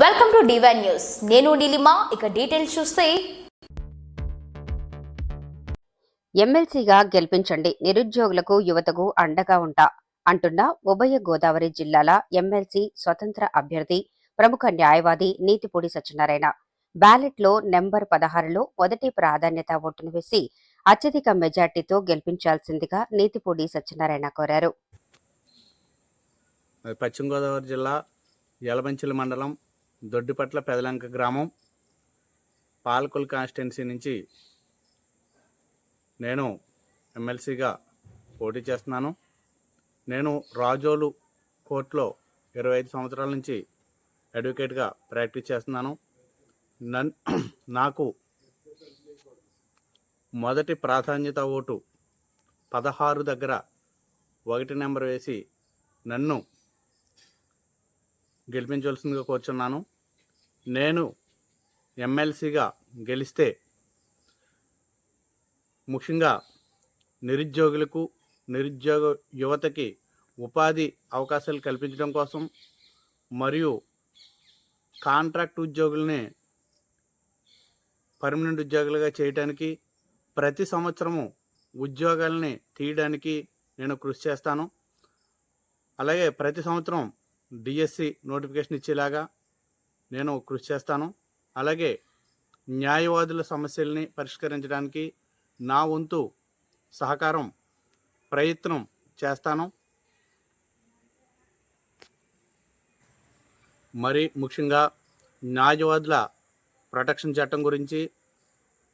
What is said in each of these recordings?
Welcome to divine news నేను నీలిమా ఇక details చూస్తే. ఎమ్మెల్సీగా గెలిపించండి. నిరుద్యోగులకు యువతకు అండగా ఉంటా అంటున్న ఉభయ గోదావరి జిల్లాల ఎమ్మెల్సీ స్వతంత్ర అభ్యర్థి ప్రముఖ న్యాయవాది నీతిపూడి సత్యనారాయణ. బ్యాలెట్లో నెంబర్ పదహారులో మొదటి ప్రాధాన్యత ఓటును వేసి అత్యధిక మెజార్టీతో గెలిపించాల్సిందిగా నీతిపూడి సత్యనారాయణ కోరారు. పశ్చిమ గోదావరి జిల్లా యలమంచిలి మండలం దొడ్డిపట్ల పెదలంక గ్రామం పాలకొల్ కాన్స్టిట్యున్సీ నుంచి నేను ఎమ్మెల్సీగా పోటీ చేస్తున్నాను. నేను రాజోలు కోర్టులో ఇరవై ఐదు సంవత్సరాల నుంచి అడ్వకేట్గా ప్రాక్టీస్ చేస్తున్నాను. నన్ నాకు మొదటి ప్రాధాన్యత ఓటు పదహారు దగ్గర ఒకటి నెంబర్ వేసి నన్ను గెలిపించవలసిందిగా కోరుచున్నాను. నేను ఎమ్మెల్సీగా గెలిస్తే ముఖ్యంగా నిరుద్యోగులకు నిరుద్యోగ యువతకి ఉపాధి అవకాశాలు కల్పించడం కోసం మరియు కాంట్రాక్ట్ ఉద్యోగుల్ని పర్మనెంట్ ఉద్యోగులుగా చేయడానికి ప్రతి సంవత్సరము ఉద్యోగాల్ని తీయడానికి నేను కృషి చేస్తాను. అలాగే ప్రతి సంవత్సరం డిఎస్సి నోటిఫికేషన్ ఇచ్చేలాగా నేను కృషి చేస్తాను. అలాగే న్యాయవాదుల సమస్యల్ని పరిష్కరించడానికి నా వంతు సహకారం ప్రయత్నం చేస్తాను. మరి ముఖ్యంగా న్యాయవాదుల ప్రొటెక్షన్ చట్టం గురించి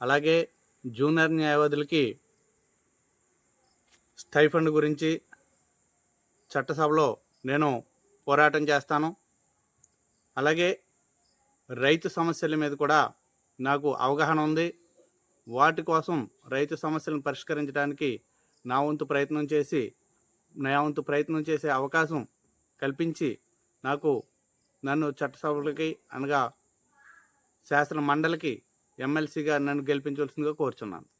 అలాగే జూనియర్ న్యాయవాదులకి స్టైఫండ్ గురించి చట్టసభలో నేను పోరాటం చేస్తాను. అలాగే రైతు సమస్యల మీద కూడా నాకు అవగాహన ఉంది. వాటి కోసం రైతు సమస్యలను పరిష్కరించడానికి నా వంతు ప్రయత్నం చేసి నా వంతు ప్రయత్నం చేసే అవకాశం కల్పించి నాకు నన్ను చట్టసభలకి అనగా శాసన మండలికి ఎమ్మెల్సీగా నన్ను గెలిపించవలసిందిగా కోరుచున్నాను.